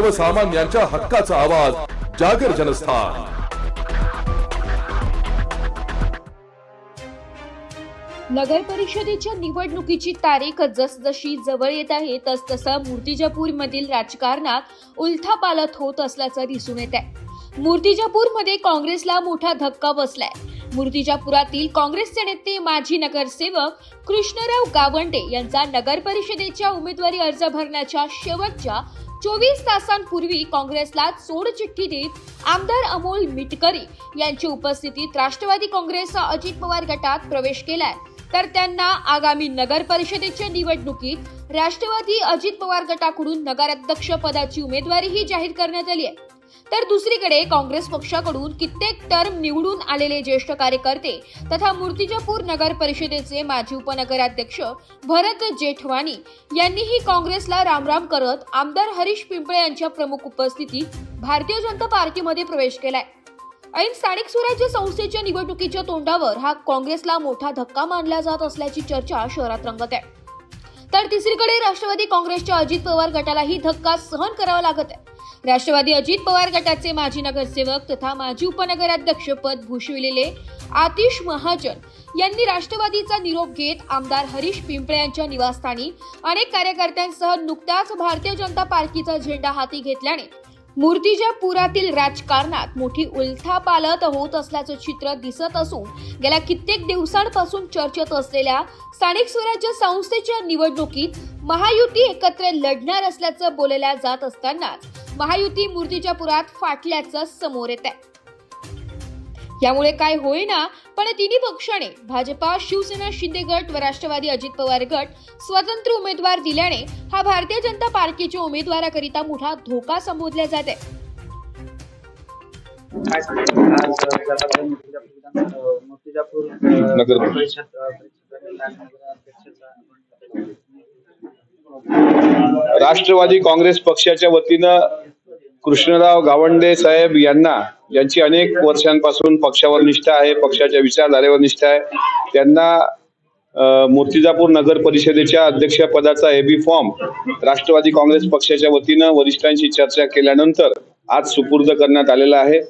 सर्वसामान्यांच्या हक्काचा आवाज जागर जनस्थान. नगर परिषदेच्या निवडणुकीची तारीख जसजशी जवळ येत आहे तसतसा मूर्तिजापूर मधील राजकारणात उलथापालथ होत असल्याचं दिसून येत आहे मूर्तिजापूरमध्ये काँग्रेसला मोठा धक्का बसलाय. मूर्तिजापुरातील काँग्रेसचे नेते माजी नगरसेवक कृष्णराव गावंडे यांचा नगर परिषदेच्या उमेदवारी अर्ज भरण्याच्या शेवटच्या चोवीस तासांपूर्वी काँग्रेसला चिठ्ठी देत आमदार अमोल मिटकरी यांची उपस्थितीत राष्ट्रवादी काँग्रेस अजित पवार गटात प्रवेश केलाय. तर त्यांना आगामी नगर परिषदेच्या निवडणुकीत राष्ट्रवादी अजित पवार गटाकडून नगराध्यक्ष पदाची उमेदवारीही जाहीर करण्यात आली आहे. तर दुसरीकडे काँग्रेस पक्षाकडून कित्येक टर्म निवडून आलेले ज्येष्ठ कार्यकर्ते तथा मूर्तिजापूर नगर परिषदेचे माजी उपनगराध्यक्ष भरत जेठवानी यांनीही काँग्रेसला रामराम करत आमदार हरीश पिंपळे यांच्या प्रमुख उपस्थितीत भारतीय जनता पार्टीमध्ये प्रवेश केलाय. ऐन स्थानिक स्वराज्य संस्थेच्या निवडणुकीच्या तोंडावर हा काँग्रेसला मोठा धक्का मानला जात असल्याची चर्चा शहरात रंगत आहे. तर तिसरीकडे राष्ट्रवादी काँग्रेसच्या अजित पवार गटालाही धक्का सहन करावा लागत आहे. राष्ट्रवादी अजित पवार गटाचे माजी नगरसेवक तथा माजी उपनगराध्यक्ष पद भूषविलेले आतिश महाजन यांनी राष्ट्रवादीचा निरोप घेत आमदार हरीश पिंपळे यांच्या निवासस्थानी अनेक कार्यकर्त्यांसह नुकताच भारतीय जनता पार्टीचा झेंडा हाती घेतल्याने मूर्तिजापुरातील राजकारणात मोठी उलथापालत होत असल्याचं चित्र दिसत असून गेल्या कित्येक दिवसांपासून चर्चेत असलेल्या स्थानिक स्वराज्य संस्थेच्या निवडणुकीत महायुती एकत्र लढणार असल्याचं बोलल्या जात असतानाच महायुती मूर्तीच्या पुरात फाटल्याचं समोर येत आहे यामुळे काय होईना पण तिन्ही पक्षाने भाजपा शिवसेना शिंदे गट व राष्ट्रवादी अजित पवार गट स्वतंत्र उमेदवार दिल्याने हा भारतीय जनता पार्टीच्या उमेदवाराकरिता मोठा धोका संबोधला जात आहे. राष्ट्रवादी काँग्रेस पक्षाच्या वतीनं कृष्णराव गावंडे साहेब यांना ज्यांची अनेक वर्षांपासून पक्षावर निष्ठा आहे पक्षाच्या विचारधारेवर निष्ठा आहे त्यांना मूर्तिजापूर नगर परिषदेच्या अध्यक्षपदाचा एबी फॉर्म राष्ट्रवादी काँग्रेस पक्षाच्या वतीनं वरिष्ठांशी चर्चा केल्यानंतर आज सुपूर्द करण्यात आलेला आहे.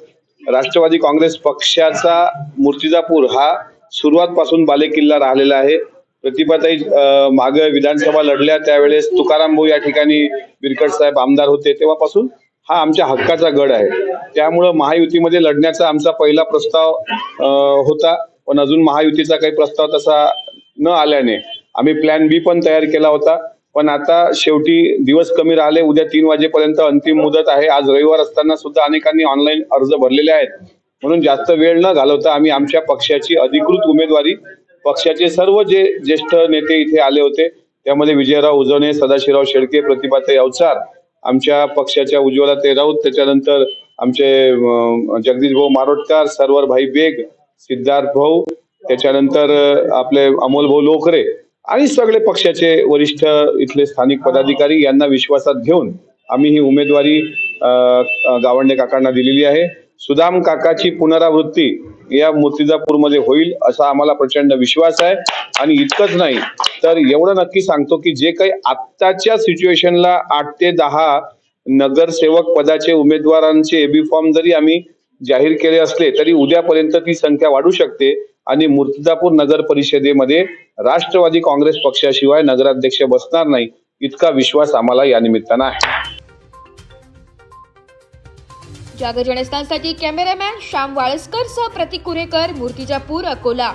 राष्ट्रवादी काँग्रेस पक्षाचा मूर्तिजापूर हा सुरुवातपासून बालेकिल्ला राहिलेला आहे. प्रतिभाताई माग विधानसभा लढल्या त्यावेळेस तुकाराम भाऊ या ठिकाणी बिरकट साहेब आमदार होते तेव्हापासून. हा आमच्या हक्काचा गड आहे. त्यामुळं महायुतीमध्ये लढण्याचा आमचा पहिला प्रस्ताव होता. पण अजून महायुतीचा काही प्रस्ताव तसा न आल्याने आम्ही प्लॅन बी पण तयार केला होता. पण आता शेवटी दिवस कमी राहिले. उद्या तीन वाजेपर्यंत अंतिम मुदत आहे. आज रविवार असताना सुद्धा अनेकांनी ऑनलाईन अर्ज भरलेले आहेत. म्हणून जास्त वेळ न घालवता आम्ही आमच्या पक्षाची अधिकृत उमेदवारी पक्षाचे सर्व जे ज्येष्ठ नेते इथे आले होते त्यामध्ये विजयराव उजवणे सदाशिवराव शेळके प्रतिभाताई अवचार आमच्या पक्षाच्या उज्ज्वला राऊत त्याच्यानंतर आमचे जगदीश भाऊ मारोटकर सरवर भाई बेग सिद्धार्थ भाऊ त्याच्यानंतर आपले अमोल भाऊ लोकरे आणि सगळे पक्षाचे वरिष्ठ इथले स्थानिक पदाधिकारी यांना विश्वासात घेऊन आम्ही ही उमेदवारी गावंडे काकांना दिलेली आहे. सुदाम काकाची पुनरावृत्ती या मुर्तिजापूरमध्ये होईल असा आम्हाला प्रचंड विश्वास आहे. आणि इतकंच नाही तर एवढं नक्की सांगतो की जे काही आत्ताच्या सिच्युएशनला आठ ते दहा नगरसेवक पदाचे उमेदवारांचे एबी फॉर्म जरी आम्ही जाहीर केले असले तरी उद्यापर्यंत ती संख्या वाढू शकते. आणि मूर्तिजापूर नगर परिषदेमध्ये राष्ट्रवादी काँग्रेस पक्षाशिवाय नगराध्यक्ष बसणार नाही इतका विश्वास आम्हाला या निमित्तानं आहे. जागर जनस्थानसाठी कॅमेरामॅन श्याम वाळस्कर सह प्रतीक कुरेकर मूर्तिजापूर अकोला.